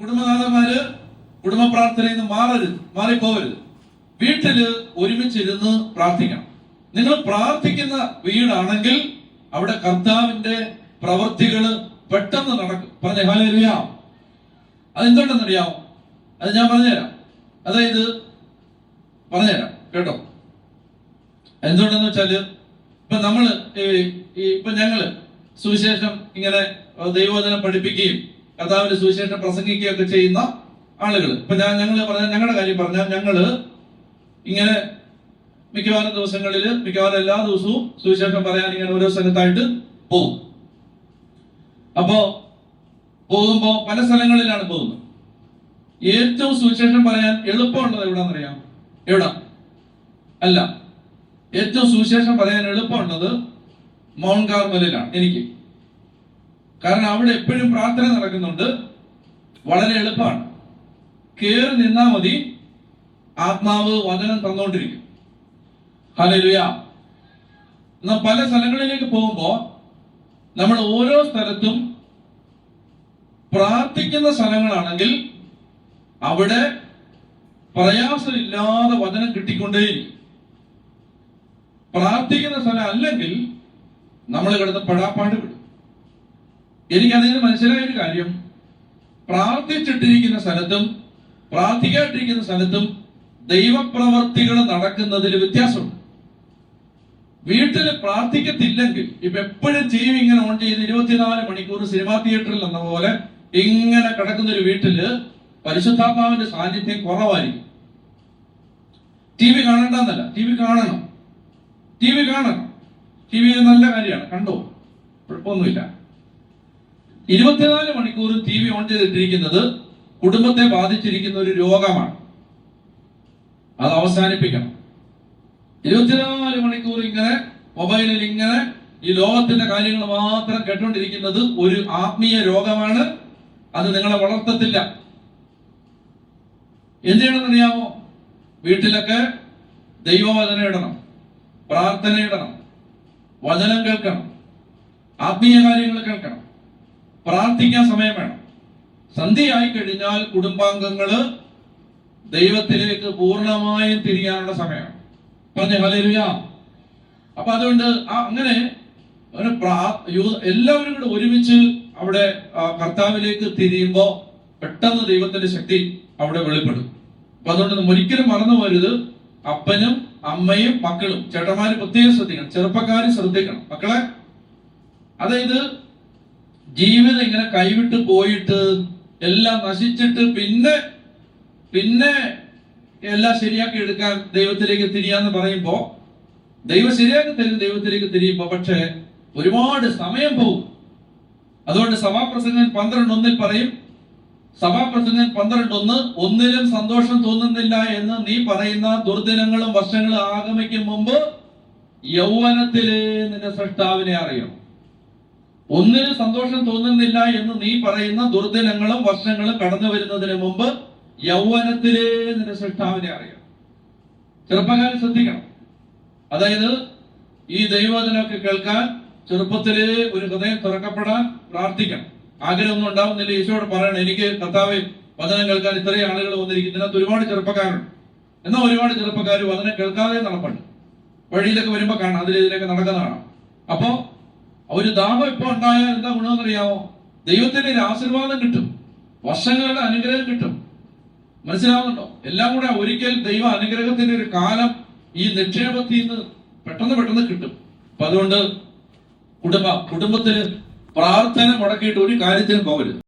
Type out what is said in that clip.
കുടുംബനാഥന്മാര് കുടുംബ പ്രാർത്ഥനയിൽ നിന്ന് മാറരുത് മാറിപ്പോവരുത്. വീട്ടിൽ ഒരുമിച്ചിരുന്ന് പ്രാർത്ഥിക്കണം. നിങ്ങൾ പ്രാർത്ഥിക്കുന്ന വീടാണെങ്കിൽ അവിടെ കർത്താവിന്റെ പ്രവൃത്തികൾ പെട്ടെന്ന് നടക്കും. പറഞ്ഞ ഹാലേലുയ അതെന്തുകൊണ്ടെന്നറിയാമോ അത് ഞാൻ പറഞ്ഞുതരാം. അതായത് പറഞ്ഞുതരാം കേട്ടോ. എന്തുകൊണ്ടെന്ന് വെച്ചാൽ ഇപ്പൊ നമ്മൾ ഇപ്പൊ ഞങ്ങൾ സുവിശേഷം ഇങ്ങനെ ദൈവവചനം പഠിപ്പിക്കുകയും കർത്താവിന്റെ സുവിശേഷം പ്രസംഗിക്കുകയൊക്കെ ചെയ്യുന്ന ആളുകൾ ഇപ്പൊ ഞാൻ ഞങ്ങൾ പറഞ്ഞ ഞങ്ങളുടെ കാര്യം പറഞ്ഞാൽ ഞങ്ങൾ ഇങ്ങനെ മിക്കവാറും ദിവസങ്ങളിൽ മിക്കവാറും എല്ലാ ദിവസവും സുവിശേഷം പറയാൻ ഇങ്ങനെ ഓരോ സ്ഥലത്തായിട്ട് പോകും. അപ്പോ പോകുമ്പോ പല സ്ഥലങ്ങളിലാണ് പോകുന്നത്. ഏറ്റവും സുവിശേഷം പറയാൻ എളുപ്പമുള്ളത് എവിടാന്നറിയാം എവിടെ? അല്ല. ഏറ്റവും സുവിശേഷം പറയാൻ എളുപ്പമുള്ളത് മൗണ്ട് കാർമലിലാണ് എനിക്ക്. കാരണം അവിടെ എപ്പോഴും പ്രാർത്ഥന നടക്കുന്നുണ്ട്. വളരെ എളുപ്പമാണ്. കേറി നിന്നാ മതി. ആത്മാവ് വചനം തന്നുകൊണ്ടിരിക്കും ഹല്ലേലൂയ. എന്നാൽ പല സ്ഥലങ്ങളിലേക്ക് പോകുമ്പോൾ നമ്മൾ ഓരോ സ്ഥലത്തും പ്രാർത്ഥിക്കുന്ന സ്ഥലങ്ങളാണെങ്കിൽ അവിടെ പ്രയാസമില്ലാതെ വചനം കിട്ടിക്കൊണ്ടേയിരിക്കും. പ്രാർത്ഥിക്കുന്ന സ്ഥലം അല്ലെങ്കിൽ നമ്മൾ കിടന്ന് പെടാപ്പാട് വിടും. എനിക്കതിൽ നിന്ന് മനസ്സിലായ ഒരു കാര്യം. പ്രാർത്ഥിച്ചിട്ടിരിക്കുന്ന സ്ഥലത്തും പ്രാർത്ഥിക്കാട്ടിരിക്കുന്ന സ്ഥലത്തും ദൈവപ്രവർത്തികൾ നടക്കുന്നതിൽ വ്യത്യാസമുണ്ട്. വീട്ടിൽ പ്രാർത്ഥിക്കത്തില്ലെങ്കിൽ ഇപ്പൊ എപ്പോഴും ടി വി ഇങ്ങനെ ഓൺ ചെയ്ത് ഇരുപത്തിനാല് മണിക്കൂർ സിനിമാ തിയേറ്ററിൽ എന്ന പോലെ ഇങ്ങനെ കിടക്കുന്ന ഒരു വീട്ടിൽ പരിശുദ്ധാത്മാവിന്റെ സാന്നിധ്യം കുറവായിരിക്കും. ടി വി കാണണ്ടെന്നല്ല ടി വി കാണണം. ടി വി കാണണം. ടി വി നല്ല കാര്യമാണ് കണ്ടോ? കുഴപ്പമൊന്നുമില്ല. ഇരുപത്തിനാല് മണിക്കൂർ ടി വി ഓൺ ചെയ്തിട്ടിരിക്കുന്നത് കുടുംബത്തെ ബാധിച്ചിരിക്കുന്ന ഒരു രോഗമാണ്. അത് അവസാനിപ്പിക്കണം. ഇരുപത്തിനാല് മണിക്കൂർ ഇങ്ങനെ മൊബൈലിൽ ഇങ്ങനെ ഈ ലോകത്തിന്റെ കാര്യങ്ങൾ മാത്രം കേട്ടോണ്ടിരിക്കുന്നത് ഒരു ആത്മീയ രോഗമാണ്. അത് നിങ്ങളെ വളർത്തത്തില്ല. എന്ത് ചെയ്യണമെന്നറിയാമോ? വീട്ടിലൊക്കെ ദൈവവചന ഇടണം പ്രാർത്ഥന ഇടണം വചനം കേൾക്കണം ആത്മീയ കാര്യങ്ങൾ കേൾക്കണം. പ്രാർത്ഥിക്കാൻ സമയം വേണം. സന്ധ്യയായി കഴിഞ്ഞാൽ കുടുംബാംഗങ്ങൾ ദൈവത്തിലേക്ക് പൂർണമായും തിരിയാനുള്ള സമയമാണ് പറഞ്ഞു ഹലേലുയ അപ്പൊ അതുകൊണ്ട് അങ്ങനെ എല്ലാവരും കൂടെ ഒരുമിച്ച് അവിടെ കർത്താവിലേക്ക് തിരിയുമ്പോ പെട്ടെന്ന് ദൈവത്തിന്റെ ശക്തി അവിടെ വെളിപ്പെടും. അപ്പൊ അതുകൊണ്ട് ഒരിക്കലും മറന്നു പോരുത്. അപ്പനും അമ്മയും മക്കളും ചേട്ടന്മാരും പ്രത്യേകം ശ്രദ്ധിക്കണം. ചെറുപ്പക്കാരും ശ്രദ്ധിക്കണം. മക്കളെ അതായത് ജീവിതം ഇങ്ങനെ കൈവിട്ട് പോയിട്ട് എല്ലാം നശിച്ചിട്ട് പിന്നെ പിന്നെ എല്ലാം ശരിയാക്കി എടുക്കാൻ ദൈവത്തിലേക്ക് തിരിയാന്ന് പറയുമ്പോ ദൈവം ശരിയാക്കി തരും ദൈവത്തിലേക്ക് തിരിയുമ്പോ പക്ഷേ ഒരുപാട് സമയം പോകും. അതുകൊണ്ട് സഭാപ്രസംഗൻ പന്ത്രണ്ട് ഒന്നിൽ പറയും സഭാപ്രസംഗൻ പന്ത്രണ്ട് ഒന്ന് ഒന്നിലും സന്തോഷം തോന്നുന്നില്ല എന്ന് നീ പറയുന്ന ദുർദിനങ്ങളും വർഷങ്ങളും ആഗമിക്കും മുമ്പ് യൗവനത്തിലെ നിന്റെ സൃഷ്ടാവിനെ അറിയണം. ഒന്നിനും സന്തോഷം തോന്നുന്നില്ല എന്ന് നീ പറയുന്ന ദുർദിനങ്ങളും വർഷങ്ങളും കടന്നു വരുന്നതിന് മുമ്പ് യൗവനത്തിലെ നിന്റെ സൃഷ്ടാവിനെ അറിയാം ചെറുപ്പക്കാരൻ ശ്രദ്ധിക്കണം. അതായത് ഈ ദൈവവചനമൊക്കെ കേൾക്കാൻ ചെറുപ്പത്തിലേ ഒരു ഹൃദയം തുറക്കപ്പെടാൻ പ്രാർത്ഥിക്കണം. ആഗ്രഹമൊന്നും ഉണ്ടാവുന്നില്ല. ഈശോയോട് പറയണം എനിക്ക് കർത്താവ് വചനം കേൾക്കാൻ ഇത്രയും ആളുകൾ വന്നിരിക്കും ഇതിനകത്ത് ഒരുപാട് ചെറുപ്പക്കാരുണ്ട്. എന്നാൽ ഒരുപാട് ചെറുപ്പക്കാർ വചനം കേൾക്കാതെ നടപ്പുണ്ട്. വഴിയിലൊക്കെ വരുമ്പോ കാണാം അതിലേതിലൊക്കെ നടക്കുന്ന കാണാം അപ്പോ ഒരു ദാഹം ഇപ്പൊ ഉണ്ടായാൽ എന്താ ഗുണമെന്നറിയാമോ ദൈവത്തിന്റെ ഒരു ആശീർവാദം കിട്ടും. വർഷങ്ങളുടെ അനുഗ്രഹം കിട്ടും. മനസ്സിലാവുന്നുണ്ടോ? എല്ലാം കൂടെ ഒരിക്കൽ ദൈവ അനുഗ്രഹത്തിന്റെ ഒരു കാലം ഈ നിക്ഷേപത്തിൽ നിന്ന് പെട്ടെന്ന് പെട്ടെന്ന് കിട്ടും. അപ്പൊ അതുകൊണ്ട് കുടുംബ കുടുംബത്തിന് പ്രാർത്ഥന മുടക്കിയിട്ട് ഒരു കാര്യത്തിനും പോകരുത്.